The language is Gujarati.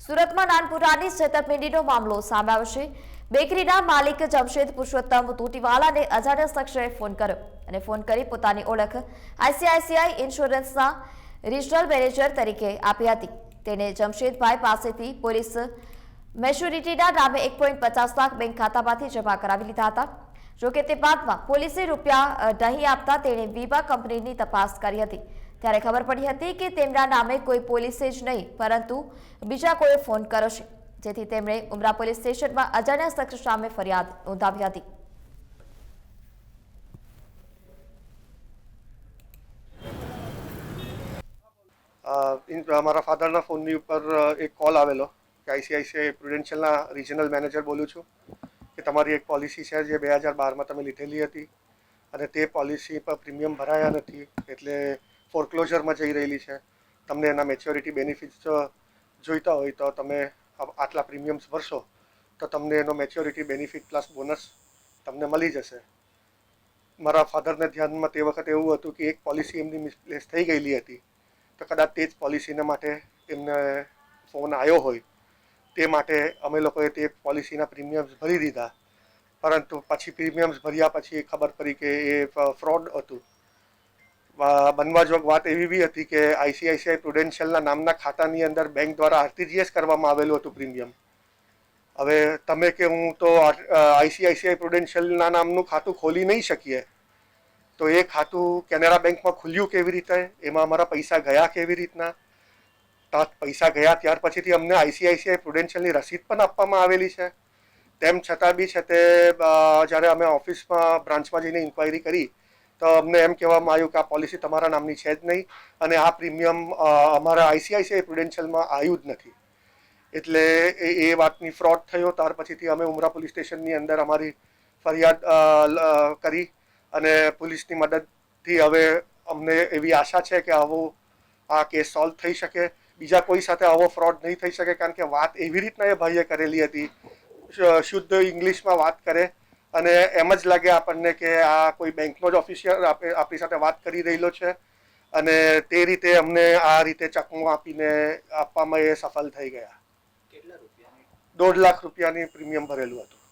સુરતમાં નાનપુરાની છેતરપિંડીનો મામલો સામે આવ્યો બેકરીના માલિક જમશેદ પુરુષોત્તમ તૂટીવાલાને અજાણ્યા શખ્સે ફોન કર્યો અને ફોન કરી પોતાની ઓળખ આઈસીઆઈસીઆઈ ઇન્સ્યોરન્સના રિજનલ મેનેજર તરીકે આપી હતી. તેને જમશેદભાઈ પાસેથી પોલીસ મેચ્યોરિટીના નામે એક પોઈન્ટ પચાસ લાખ બેંક ખાતામાંથી જમા કરાવી લીધા હતા. જોકે તે બાદમાં પોલીસે રૂપિયા નહીં આપતા તેણે વીમા કંપનીની તપાસ કરી હતી. ત્યારે ખબર પડી હતી કે તેમના નામે કોઈ પોલીસે જ નહીં, પરંતુ બીજા કોઈએ ફોન કર્યો છે, જેથી તેમણે ઉમરા પોલીસ સ્ટેશનમાં અજાણ્યા શખ્સ સામે ફરિયાદ નોંધાવી હતી. અમારા મારા ફાધરના ફોનની ઉપર એક કોલ આવેલો કે આઈસીઆઈસીઆઈ પ્રુડેન્શિયલના રિજનલ મેનેજર બોલું છું કે તમારી એક પોલિસી છે જે બે હજાર બારમાં તમે લીધેલી હતી અને તે પોલિસી પર પ્રીમિયમ ભરાયા નથી, એટલે ફોરક્લોઝરમાં જઈ રહેલી છે. તમને એના મેચ્યોરિટી બેનિફિટ્સ જોઈતા હોય તો તમે આટલા પ્રીમિયમ્સ ભરશો, તો તમને એનો મેચ્યોરિટી બેનિફિટ પ્લસ બોનસ તમને મળી જશે. મારા ફાધરને ધ્યાનમાં તે વખતે એવું હતું કે એક પોલિસી એમની મિસપ્લેસ થઈ ગયેલી હતી. તો કદાચ તે જ પોલિસીને માટે એમને ફોન આવ્યો હોય. તે માટે અમે લોકોએ તે પોલિસીના પ્રીમિયમ્સ ભરી દીધા. પરંતુ પછી પ્રીમિયમ્સ ભર્યા પછી ખબર પડી કે એ ફ્રોડ હતું. બનવા જોગ વાત એવી બી હતી કે આઈસીઆઈસીઆઈ પ્રુડેન્શિયલના નામના ખાતાની અંદર બેંક દ્વારા આરટીજીએસ કરવામાં આવેલું હતું પ્રીમિયમ. હવે તમે કે હું તો આઈસીઆઈસીઆઈ પ્રુડેન્શિયલના નામનું ખાતું ખોલી નહીં શકીએ, તો એ ખાતું કેનેરા બેંકમાં ખુલ્યું કેવી રીતે? એમાં અમારા પૈસા ગયા કેવી રીતના? પૈસા ગયા ત્યાર પછીથી અમને આઈસીઆઈસીઆઈ પ્રુડેન્શિયલની રસીદ પણ આપવામાં આવેલી છે. તેમ છતાં બી છે તે જ્યારે અમે ઓફિસમાં, બ્રાન્ચમાં જઈને ઇન્ક્વાયરી કરી તો અમને એમ કહેવામાં આવ્યું કે આ પોલિસી તમારા નામની છે જ નહીં અને આ પ્રીમિયમ અમારા આઈસીઆઈસીઆઈ પ્રુડેન્શિયલમાં આવ્યું જ નથી. એટલે એ વાતની ફ્રોડ થયો, ત્યાર પછીથી અમે ઉમરા પોલીસ સ્ટેશનની અંદર અમારી ફરિયાદ કરી અને પોલીસની મદદથી હવે અમને એવી આશા છે કે આવો આ કેસ સોલ્વ થઈ શકે. બીજા કોઈ સાથે આવો ફ્રોડ નહીં થઈ શકે, કારણ કે વાત એવી રીતના એ ભાઈએ કરેલી હતી શુદ્ધ ઇંગ્લિશમાં વાત કરે અને એમ જ લાગે આપણને કે આ કોઈ બેંકનો જ ઓફિસિયલ આપણી સાથે વાત કરી રહેલો છે. અને તે રીતે અમને આ રીતે ચકમો આપીને આપવામાં એ સફળ થઈ ગયા. દોઢ લાખ રૂપિયાની પ્રીમિયમ ભરેલું હતું.